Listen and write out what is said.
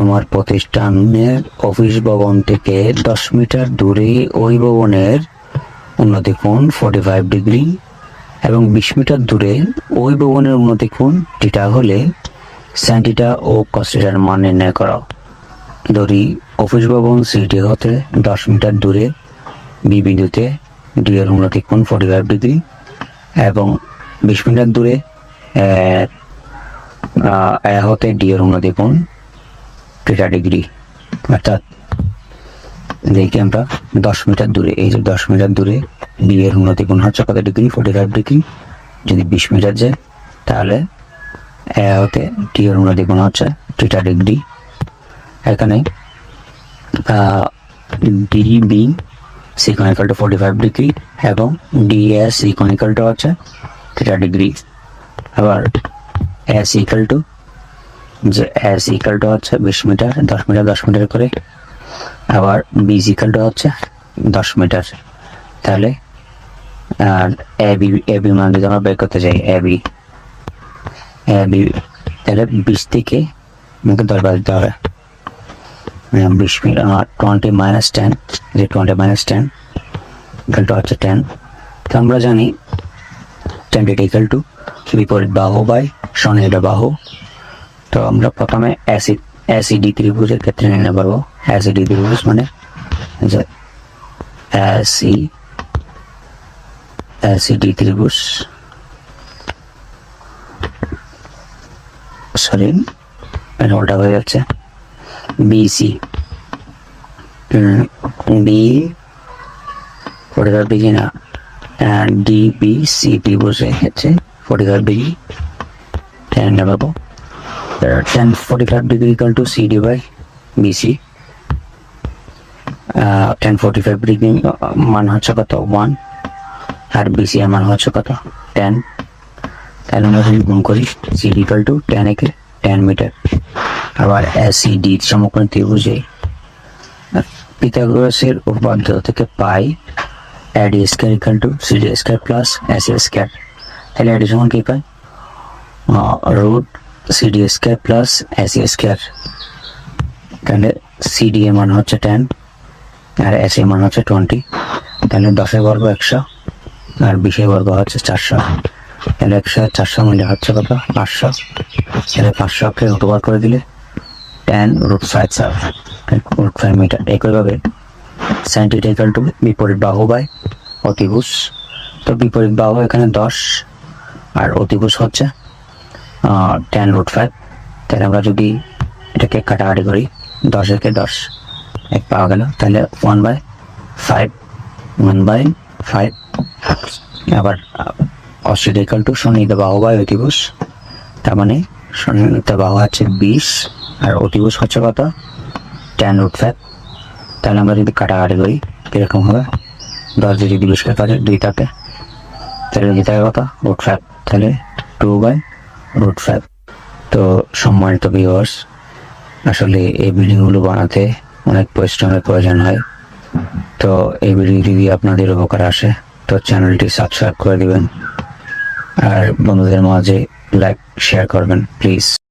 তোমার প্রতিষ্ঠানের অফিস ভবন থেকে দশ মিটার দূরে ওই ভবনের উন্নতি কোণ ফোর্টি ফাইভ ডিগ্রি এবং বিশ মিটার দূরে ওই ভবনের উন্নতি কোণ টিটা হলে স্যান্টিটা ও কস্টিটার মান নির্ণয় করো। ধরি অফিস ভবন সিটি হতে দশ মিটার দূরে বি বিন্দুতে ডি এর উন্নতি কোণ ফোর্টি ফাইভ ডিগ্রি এবং বিশ মিটার দূরে হতে ডি এর উন্নতি কোণ থিটা ডিগ্রি অর্থাৎ দেখি আমরা দশ মিটার দূরে, এই যে দশ মিটার দূরে বি এর উন্নতি কোণ হচ্ছে কত ডিগ্রি ফোর্টি ফাইভ ডিগ্রি যদি বিশ মিটার যায়, তাহলে এ হতে টি এর উন্নতি কোণ হচ্ছে থিটা ডিগ্রি এখানে D DB C equal to forty five degree এবং ডিএস ইকনিক্যাল টু হচ্ছে থিটা ডিগ্রি আবার এস ইকাল টু যে এস ইকাল টু হচ্ছে বিশ মিটার, দশ মিটার দশ মিটার করে। আবার বিজ ইকাল টু হচ্ছে দশ মিটার। তাহলে, আর এ বি এ বি মান যদি আমরা বের করতে চাই এ বি এ বি তাহলে বিশ থেকে আমাকে দশ বার দিতে হবে। বিশ মিটার টোয়েন্টি মাইনাস টেন যে twenty minus ten equal to হচ্ছে টেন তো আমরা জানি টেন ইকাল টু বিপরীত বাহু বাই স্বনির্ভ বাহু। তো আমরা প্রথমে অ্যাসিড অ্যাসিডি ত্রিভুজের ক্ষেত্রে নিতে পারব অ্যাসিডি ত্রিভুজ মানে অ্যাসি অ্যাসিডি ত্রিভুজ সরি উল্টা হয়ে যাচ্ছে। BC B forty five degree না ডি বি সি ত্রিভুজের ক্ষেত্রে ফোর্টি ফাইভ ডিগ্রি টেন পাবো degree equal to C D by BC ten forty five degree মান হচ্ছে কত? ওয়ান আর বিসি এর মান হচ্ছে কত? টেন তাহলে আমরা যদি গুণ করি ডি ইকাল টু টেন একে টেন মিটার আবার ডি সমকোণ ত্রিভুজে পিথাগোরাসের উপপাদ্য থেকে পাই AD square to C D square plus S square তাহলে এটি সমান কি পাই? Root C D square plus S square তাহলে সি ডি এর মান হচ্ছে টেন আর এস এর মান হচ্ছে টোয়েন্টি তাহলে দশের বর্গ একশো আর বিশের বর্গ হচ্ছে চারশো। তাহলে একশো চারশো মিলে হচ্ছে কত? পাঁচশো। তাহলে পাঁচশোকে রুটবার করে দিলে ten root five sir root five metre একইভাবে সাইন্টিফিক্যাল টু বিপরীত বাহু বাই অতিভুজ। তো বিপরীত বাহু এখানে দশ আর অতিভুজ হচ্ছে টেন রুট ফাইভ তাহলে আমরা যদি এটাকে কাটাকাটি করি দশেরকে দশ, এক পাওয়া গেল, তাহলে one by five one by five আবার অস্ট্রেলিয়াল টু সন্নিহিত বাহু বাই অতিভুজ। তার মানে সন্নিহিত বাহু হচ্ছে বিশ, আর অতিভুজ হচ্ছে কত? টেন রুট ফাইভ তাহলে আমরা যদি কাটাকাটি করি কীরকম হবে? দশ যদি বিশকে কাটে দুই থাকে তাহলে দুই থাকে কত? রুট ফাইভ তাহলে টু বাই রুট ফাইভ তো সম্মানিত ভিউয়ার্স আসলে এই বিল্ডিংগুলো বানাতে অনেক পরিশ্রমের প্রয়োজন হয়। তো এই ভিডিও যদি আপনাদের উপকার আসে, তো চ্যানেলটি সাবস্ক্রাইব করে দিবেন। আর বন্ধুদের মাঝে লাইক শেয়ার করবেন প্লিজ